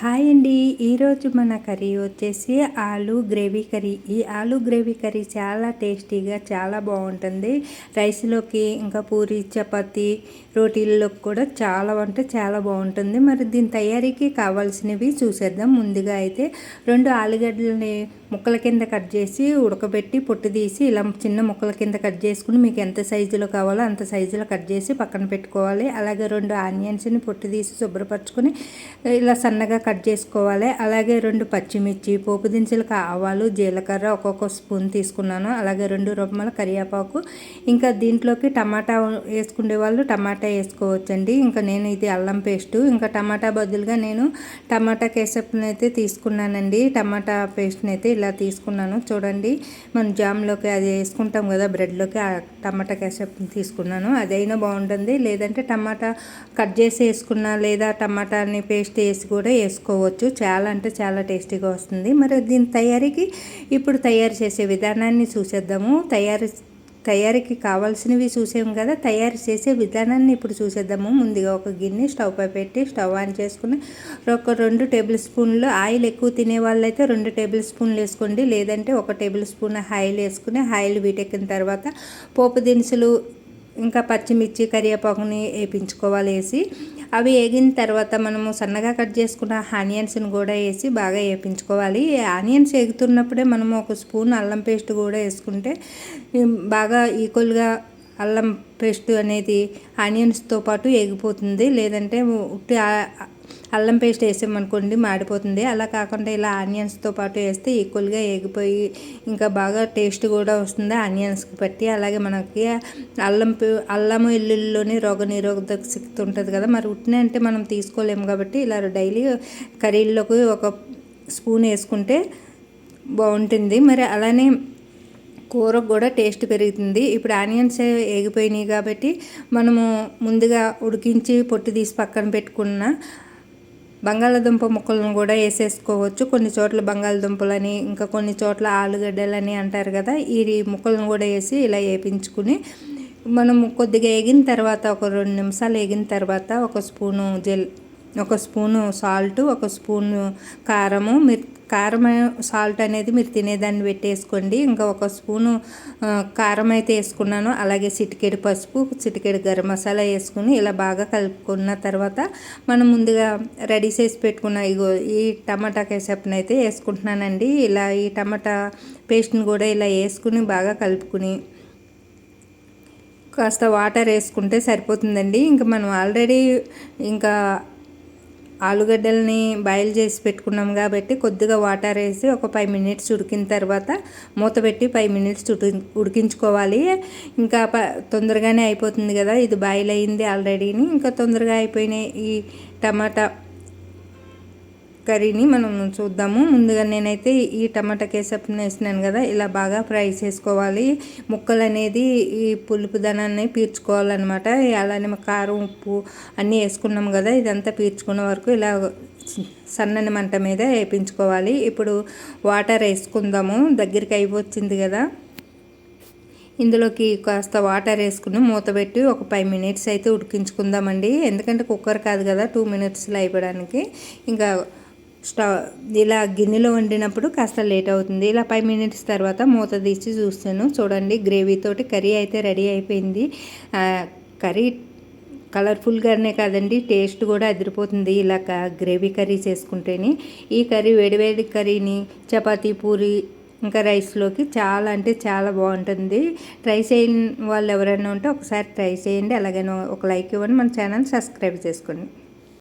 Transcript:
Hi అండి. ఈరోజు మన కర్రీ వచ్చేసి ఆలు గ్రేవీ కర్రీ. ఈ ఆలు గ్రేవీ కర్రీ చాలా టేస్టీగా చాలా బాగుంటుంది. రైస్లోకి ఇంకా పూరి చపాతి రోటీల్లోకి కూడా చాలా అంటే చాలా బాగుంటుంది. మరి దీని తయారీకి కావాల్సినవి చూసేద్దాం. ముందుగా అయితే రెండు ఆలుగడ్డలని ముక్కల కింద కట్ చేసి ఉడకబెట్టి పొట్టు తీసి ఇలా చిన్న ముక్కల కింద కట్ చేసుకుని మీకు ఎంత సైజులో కావాలో అంత సైజులో కట్ చేసి పక్కన పెట్టుకోవాలి. అలాగే రెండు ఆనియన్స్ని పొట్టు తీసి శుభ్రపరచుకొని ఇలా సన్నగా కట్ చేసుకోవాలి. అలాగే రెండు పచ్చిమిర్చి పోపు దినుసులకు ఆవాలు జీలకర్ర ఒక్కొక్క స్పూన్ తీసుకున్నాను. అలాగే రెండు రొమ్మల కరివేపాకు. ఇంకా దీంట్లోకి టమాటా వేసుకునే వాళ్ళు టమాటా వేసుకోవచ్చండి. ఇంకా నేను ఇది అల్లం పేస్ట్. ఇంకా టమాటా బదులుగా నేను టమాటా కేసప్ని అయితే తీసుకున్నానండి. టమాటా పేస్ట్ని అయితే ఇలా తీసుకున్నాను. చూడండి మనం జామ్లోకి అది వేసుకుంటాం కదా బ్రెడ్లోకి ఆ టమాటా కేసప్ని తీసుకున్నాను. అదైనా బాగుంటుంది. లేదంటే టమాటా కట్ చేసి వేసుకున్నా లేదా టమాటాని పేస్ట్ వేసి కూడా వేసుకున్నాను చేసుకోవచ్చు. చాలా అంటే చాలా టేస్టీగా వస్తుంది. మరి దీని తయారీకి ఇప్పుడు తయారు చేసే విధానాన్ని చూసేద్దాము. తయారు తయారీకి కావాల్సినవి చూసాము కదా. తయారు చేసే విధానాన్ని ఇప్పుడు చూసేద్దాము. ముందుగా ఒక గిన్నె స్టవ్ పై పెట్టి స్టవ్ ఆన్ చేసుకుని ఒక రెండు టేబుల్ స్పూన్లు ఆయిల్ ఎక్కువ తినే వాళ్ళైతే రెండు టేబుల్ స్పూన్లు వేసుకోండి. లేదంటే ఒక టేబుల్ స్పూన్ ఆయిల్ వేసుకుని ఆయిల్ వీటెక్కిన తర్వాత పోపు దినుసులు ఇంకా పచ్చిమిర్చి కరివేపాకుని వేయించుకోవాలి వేసి అవి వేగిన తర్వాత మనము సన్నగా కట్ చేసుకున్న ఆనియన్స్ని కూడా వేసి బాగా వేయించుకోవాలి ఆనియన్స్ వేగుతున్నప్పుడే మనము ఒక స్పూన్ అల్లం పేస్ట్ కూడా వేసుకుంటే బాగా ఈక్వల్గా అల్లం పేస్ట్ అనేది ఆనియన్స్తో పాటు ఎగిపోతుంది లేదంటే ఉట్టి అల్లం పేస్ట్ వేసామనుకోండి మాడిపోతుంది. అలా కాకుండా ఇలా ఆనియన్స్తో పాటు వేస్తే ఈక్వల్గా ఎగిపోయి ఇంకా బాగా టేస్ట్ కూడా వస్తుంది ఆనియన్స్కి బట్టి అలాగే మనకి అల్లం అల్లం ఎల్లుల్లోని రోగ నిరోధక శక్తి ఉంటుంది కదా. మరి ఉట్టిన అంటే మనం తీసుకోలేము కాబట్టి ఇలా డైలీ కర్రీల్లోకి ఒక స్పూన్ వేసుకుంటే బాగుంటుంది. మరి అలానే కూరకు కూడా టేస్ట్ పెరుగుతుంది. ఇప్పుడు ఆనియన్స్ వేగిపోయినాయి కాబట్టి మనము ముందుగా ఉడికించి పొట్టు తీసి పక్కన పెట్టుకున్న బంగాళదుంప ముక్కలను కూడా వేసేసుకోవచ్చు. కొన్ని చోట్ల బంగాళదుంపలని ఇంకా కొన్ని చోట్ల ఆలుగడ్డలని అంటారు కదా ఈ ముక్కలను కూడా వేసి ఇలా వేపించుకుని మనం కొద్దిగా వేగిన తర్వాత ఒక రెండు నిమిషాలు వేగిన తర్వాత ఒక స్పూను జెల్ ఒక స్పూను సాల్ట్ ఒక స్పూను కారము. మీరు కారం సాల్ట్ అనేది మీరు తినేదాన్ని పెట్టేసుకోండి. ఇంకా ఒక స్పూను కారం అయితే వేసుకున్నాను. అలాగే చిటికెడు పసుపు చిటికెడు గరం మసాలా వేసుకుని ఇలా బాగా కలుపుకున్న తర్వాత మనం ముందుగా రెడీ చేసి పెట్టుకున్న ఇగో ఈ టమాటా కేసప్ని అయితే వేసుకుంటున్నానండి. ఇలా ఈ టమాటా పేస్ట్ని కూడా ఇలా వేసుకుని బాగా కలుపుకుని కాస్త వాటర్ వేసుకుంటే సరిపోతుందండి. ఇంకా మనం ఆల్రెడీ ఇంకా ఆలుగడ్డల్ని బాయిల్ చేసి పెట్టుకున్నాం కాబట్టి కొద్దిగా వాటర్ వేసి ఒక ఫైవ్ మినిట్స్ ఉడికిన తర్వాత మూత పెట్టి ఫైవ్ మినిట్స్ ఉడికించుకోవాలి. ఇంకా తొందరగానే అయిపోతుంది కదా ఇది బాయిల్ అయింది ఆల్రెడీని. ఇంకా తొందరగా అయిపోయినాయి ఈ టమాటా కర్రీని మనం చూద్దాము. ముందుగా నేనైతే ఈ టమాటా కేసప్ని వేసినాను కదా ఇలా బాగా ఫ్రై చేసుకోవాలి. ముక్కలు అనేది ఈ పులుపు ధనాన్ని పీల్చుకోవాలన్నమాట అలానే కారం ఉప్పు అన్నీ వేసుకున్నాం కదా ఇదంతా పీల్చుకున్న వరకు ఇలా సన్నని మంట మీద వేయించుకోవాలి ఇప్పుడు వాటర్ వేసుకుందాము. దగ్గరికి అయిపోతుంది కదా. ఇందులోకి కాస్త వాటర్ వేసుకుని మూత పెట్టి ఒక ఫైవ్ మినిట్స్ అయితే ఉడికించుకుందామండి. ఎందుకంటే కుక్కర్ కాదు కదా టూ మినిట్స్లో అయిపోవడానికి. ఇంకా స్టవ్ ఇలా గిన్నెలో వండినప్పుడు కాస్త లేట్ అవుతుంది. ఇలా ఫైవ్ మినిట్స్ తర్వాత మూత తీసి చూస్తాను. చూడండి గ్రేవీతోటి కర్రీ అయితే రెడీ అయిపోయింది. కర్రీ కలర్ఫుల్గానే కాదండి టేస్ట్ కూడా అదిరిపోతుంది ఇలా గ్రేవీ కర్రీ చేసుకుంటేనే. ఈ కర్రీ వేడివేడి కర్రీని చపాతీ పూరి ఇంకా రైస్లోకి చాలా అంటే చాలా బాగుంటుంది. ట్రై చేయని వాళ్ళు ఎవరైనా ఉంటే ఒకసారి ట్రై చేయండి. అలాగే ఒక లైక్ ఇవ్వండి. మన ఛానల్ సబ్స్క్రైబ్ చేసుకోండి.